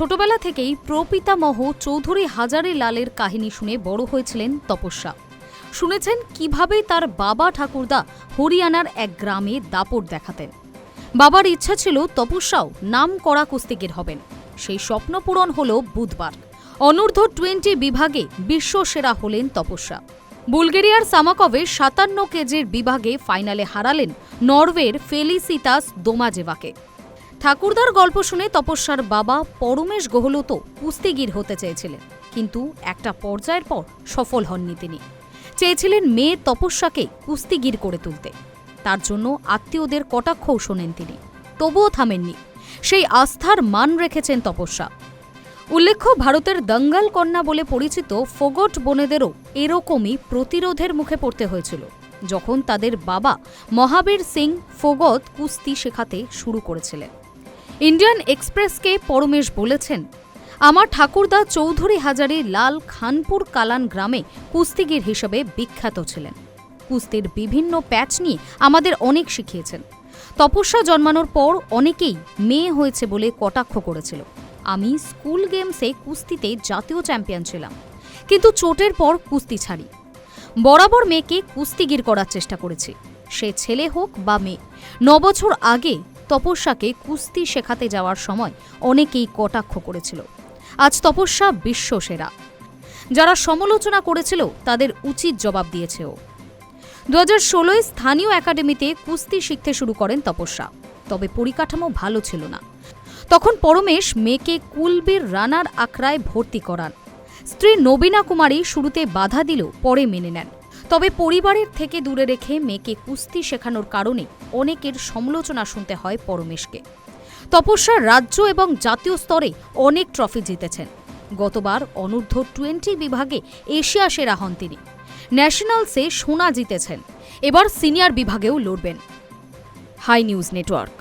ছোটবেলা থেকেই প্রপিতামহ চৌধুরী হাজারি লালের কাহিনী শুনে বড় হয়েছিলেন তপস্যা। শুনেছেন কীভাবে তার বাবা ঠাকুরদা হরিয়ানার এক গ্রামে দাপট দেখাতেন। বাবার ইচ্ছা ছিল তপস্যাও নাম করা কুস্তিগির হবেন। সেই স্বপ্ন পূরণ হল বুধবার। অনূর্ধ্ব টোয়েন্টি বিভাগে বিশ্বসেরা হলেন তপস্যা। বুলগেরিয়ার সামাকভে সাতান্ন কেজির বিভাগে ফাইনালে হারালেন নরওয়ের ফেলিসিতাস দোমাজেভাকে। ঠাকুরদার গল্প শুনে তপস্যার বাবা পরমেশ গোহলত কুস্তিগির হতে চেয়েছিলেন। কিন্তু একটা পর্যায়ের পর সফল হননি তিনি। চেয়েছিলেন মেয়ে তপস্যাকে কুস্তিগির করে তুলতে। তার জন্য আত্মীয়দের কটাক্ষও শোনেন তিনি। তবুও থামেননি। সেই আস্থার মান রেখেছেন তপস্যা। উল্লেখ্য, ভারতের দঙ্গাল কন্যা বলে পরিচিত ফোগট বোনেদেরও এরকমই প্রতিরোধের মুখে পড়তে হয়েছিল, যখন তাদের বাবা মহাবীর সিং ফোগত কুস্তি শেখাতে শুরু করেছিলেন। ইন্ডিয়ান এক্সপ্রেসকে পরমেশ বলেছেন, আমার ঠাকুরদা চৌধুরী হাজারি লাল খানপুর কালান গ্রামে কুস্তিগির হিসেবে বিখ্যাত ছিলেন। কুস্তির বিভিন্ন প্যাচ নিয়ে আমাদের অনেক শিখিয়েছেন। তপস্যা জন্মানোর পর অনেকেই মেয়ে হয়েছে বলে কটাক্ষ করেছিল। আমি স্কুল গেমসে কুস্তিতে জাতীয় চ্যাম্পিয়ন ছিলাম, কিন্তু চোটের পর কুস্তি ছাড়ি। বরাবর মেয়েকে কুস্তিগির করার চেষ্টা করেছি। সে ছেলে হোক বা মেয়ে, নবছর আগে তপস্যাকে কুস্তি শেখাতে যাওয়ার সময় অনেকেই কটাক্ষ করেছিল। আজ তপস্যা বিশ্বসেরা। যারা সমালোচনা করেছিল, তাদের উচিত জবাব দিয়েছে ও। দু হাজার ষোলোয় স্থানীয় একাডেমিতে কুস্তি শিখতে শুরু করেন তপস্যা। তবে পরিকাঠামো ভালো ছিল না। তখন পরমেশ মেয়েকে কুলবীর রানার আখড়ায় ভর্তি করান। স্ত্রী নবীনা কুমারী শুরুতে বাধা দিলেও পরে মেনে নেন। তবে পরিবারের থেকে দূরে রেখে মেয়েকে কুস্তি শেখানোর কারণে অনেকের সমালোচনা শুনতে হয় পরমেশকে। তপস্যা রাজ্য এবং জাতীয় স্তরে অনেক ট্রফি জিতেছেন। গতবার অনূর্ধ্ব টোয়েন্টি বিভাগে এশিয়া সেরা হন তিনি। ন্যাশনালসে সোনা জিতেছেন। এবার সিনিয়র বিভাগেও লড়বেন। Hi news network.